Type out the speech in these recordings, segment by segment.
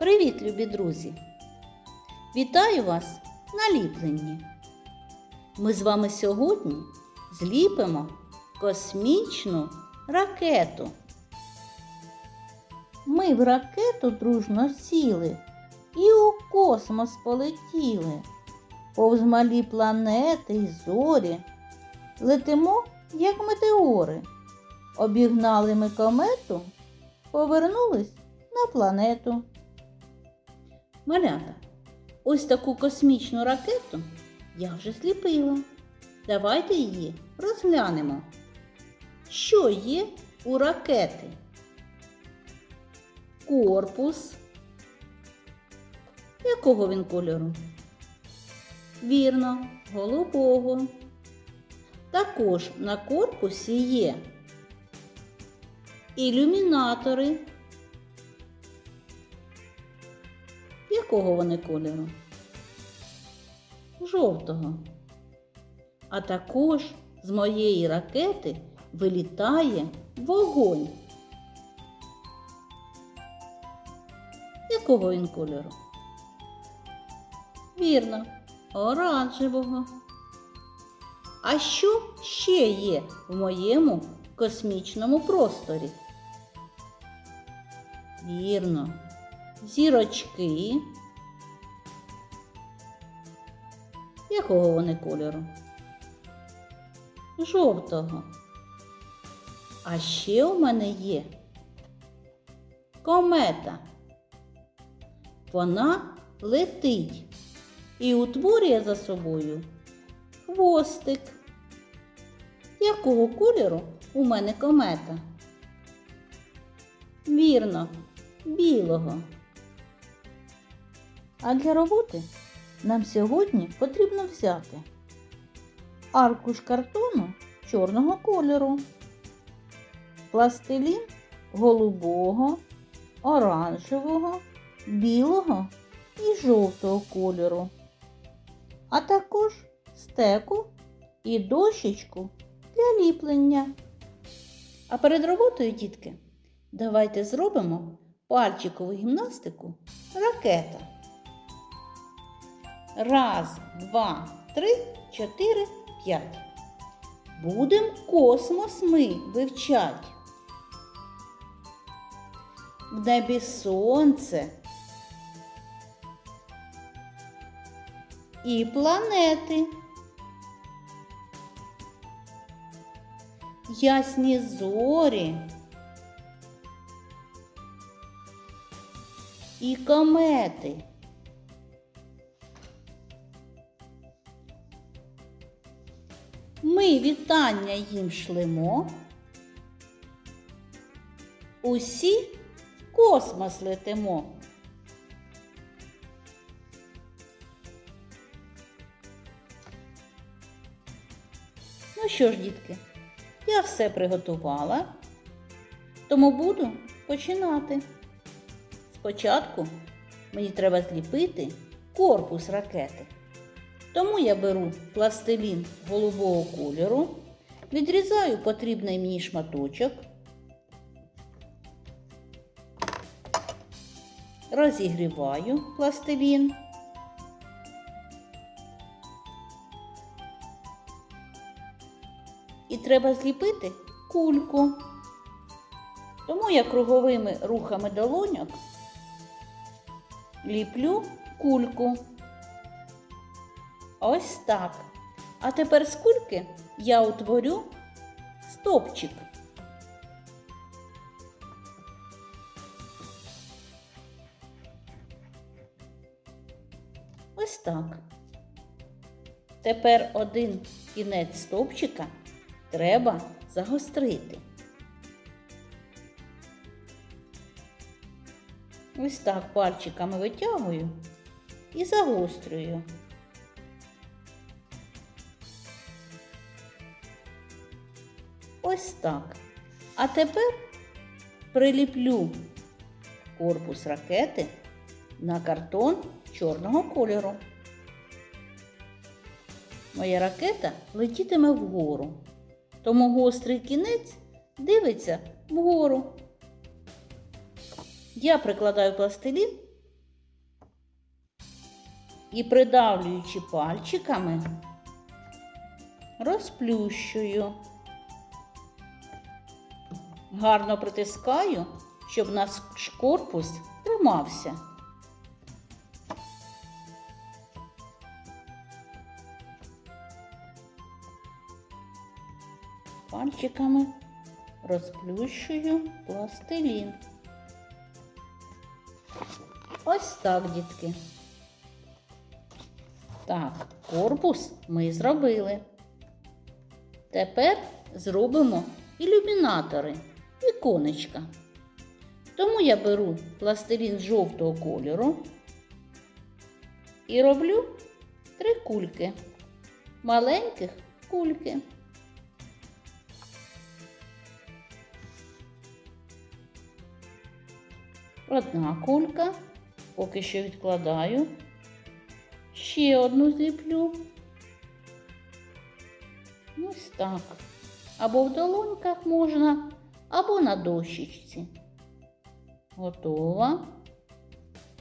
Привіт, любі друзі! Вітаю вас на ліпленні. Ми з вами сьогодні зліпимо космічну ракету. Ми в ракету дружно сіли і у космос полетіли. Повз малі планети й зорі. Летимо, як метеори. Обігнали ми комету, повернулись на планету. Малята, ось таку космічну ракету я вже зліпила. Давайте її розглянемо. Що є у ракети? Корпус. Якого він кольору? Вірно, голубого. Також на корпусі є ілюмінатори. Якого вони кольору? Жовтого. А також з моєї ракети вилітає вогонь. Якого він кольору? Вірно, оранжевого. А що ще є в моєму космічному просторі? Вірно, зірочки. Якого вони кольору? Жовтого. А ще у мене є комета. Вона летить і утворює за собою хвостик. Якого кольору у мене комета? Вірно, білого. А для роботи нам сьогодні потрібно взяти аркуш картону чорного кольору, пластилін голубого, оранжевого, білого і жовтого кольору, а також стеку і дощечку для ліплення. А перед роботою, дітки, давайте зробимо пальчикову гімнастику ракета. Раз, два, три, чотири, п'ять. Будем космос ми вивчать. В небі сонце і планети. Ясні зорі і комети. Ми вітання їм шлемо. Усі в космос летимо. Ну що ж, дітки, я все приготувала, тому буду починати. Спочатку мені треба зліпити корпус ракети. Тому я беру пластилін голубого кольору, відрізаю потрібний мені шматочок, розігріваю пластилін. І треба зліпити кульку. Тому я круговими рухами долоньок ліплю кульку. Ось так. А тепер з я утворю стопчик. Ось так. Тепер один кінець стовпчика треба загострити. Ось так пальчиками витягую і загострюю. Ось так. А тепер приліплю корпус ракети на картон чорного кольору. Моя ракета летітиме вгору, тому гострий кінець дивиться вгору. Я прикладаю пластилін і придавлюючи пальчиками, розплющую. Гарно притискаю, щоб наш корпус тримався. Пальчиками розплющую пластилін. Ось так, дітки. Так, корпус ми зробили. Тепер зробимо ілюмінатори, віконечка. Тому я беру пластилін жовтого кольору і роблю три кульки. Маленьких кульки. Одна кулька, поки що відкладаю. Ще одну зліплю. Ось так. Або в долоньках можна, або на дощечці. Готова.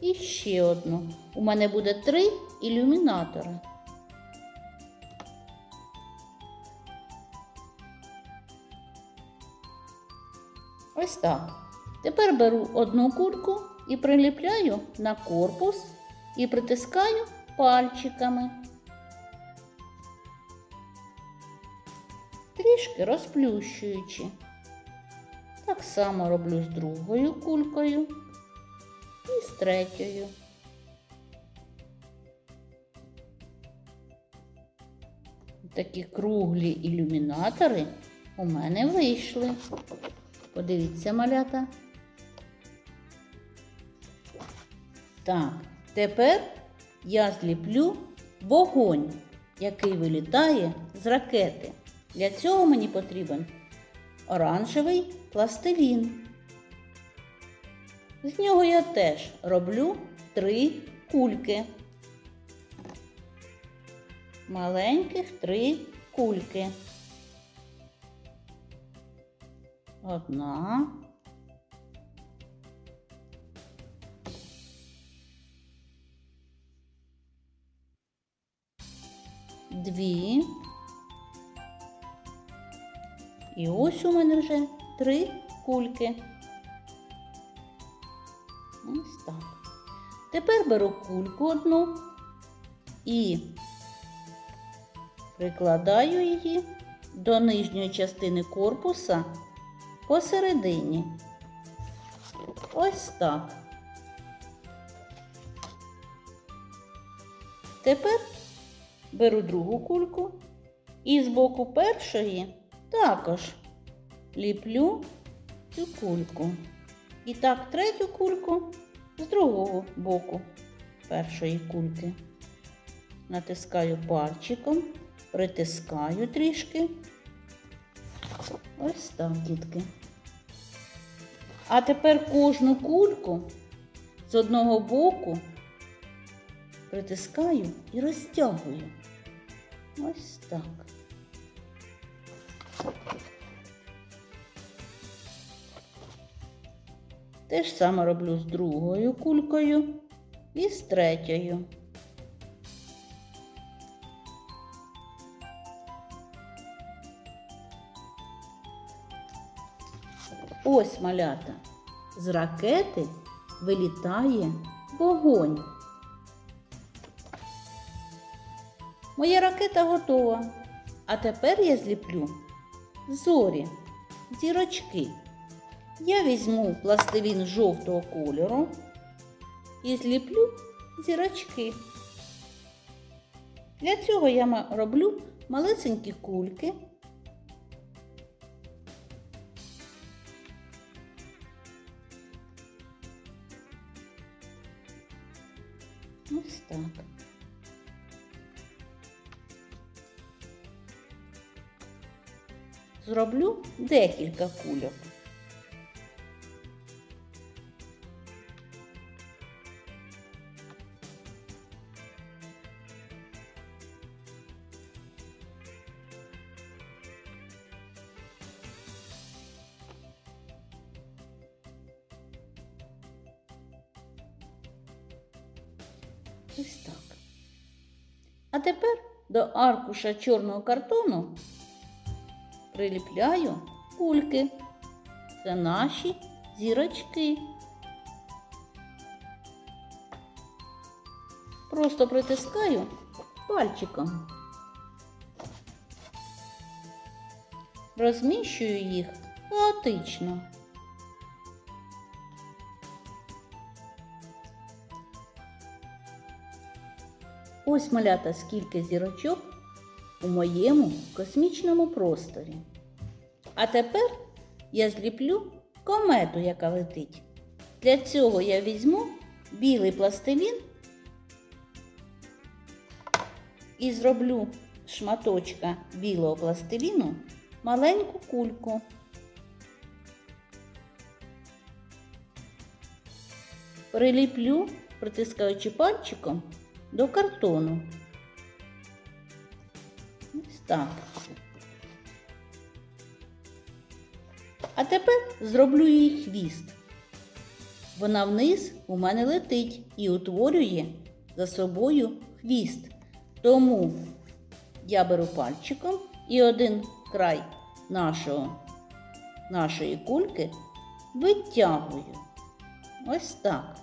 І ще одну. У мене буде три ілюмінатори. Ось так. Тепер беру одну кульку і приліпляю на корпус і притискаю пальчиками. Трішки розплющуючи. Так само роблю з другою кулькою і з третьою. Такі круглі ілюмінатори у мене вийшли. Подивіться, малята. Так, тепер я зліплю вогонь, який вилітає з ракети. Для цього мені потрібен оранжевий пластилін. З нього я теж роблю три кульки. Маленьких три кульки. Одна. Дві. І ось у мене вже три кульки. Ось так. Тепер беру кульку одну і прикладаю її до нижньої частини корпуса посередині. Ось так. Тепер беру другу кульку і з боку першої також ліплю цю кульку. І так третю кульку з другого боку першої кульки. Натискаю пальчиком, притискаю трішки. Ось так, дітки. А тепер кожну кульку з одного боку притискаю і розтягую. Ось так. Те ж саме роблю з другою кулькою і з третьою. Ось малята. З ракети вилітає вогонь. Моя ракета готова. А тепер я зліплю зорі, зірочки. Я візьму пластилін жовтого кольору і зліплю зірочки. Для цього я роблю малесенькі кульки. Ось так. Зроблю декілька кульок. Ось так. А тепер до аркуша чорного картону приліпляю кульки. Це наші зірочки. Просто притискаю пальчиком. Розміщую їх хаотично. Ось малята скільки зірочок у моєму космічному просторі. А тепер я зліплю комету, яка летить. Для цього я візьму білий пластилін і зроблю шматочка білого пластиліну маленьку кульку. Приліплю, притискаючи пальчиком до картону. Ось так. А тепер зроблю їй хвіст. Вона вниз у мене летить і утворює за собою хвіст. Тому я беру пальчиком і один край нашого, нашої кульки витягую. Ось так.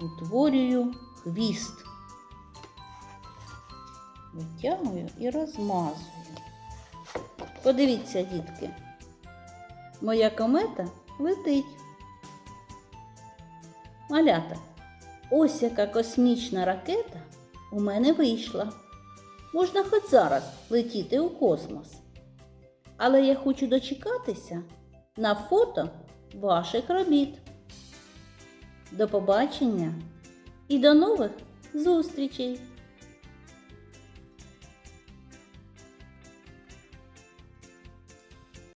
Утворюю хвіст. Витягую і розмазую. Подивіться, дітки. Моя комета летить. Малята, ось яка космічна ракета у мене вийшла. Можна хоч зараз летіти у космос. Але я хочу дочекатися на фото ваших робіт. До побачення і до нових зустрічей!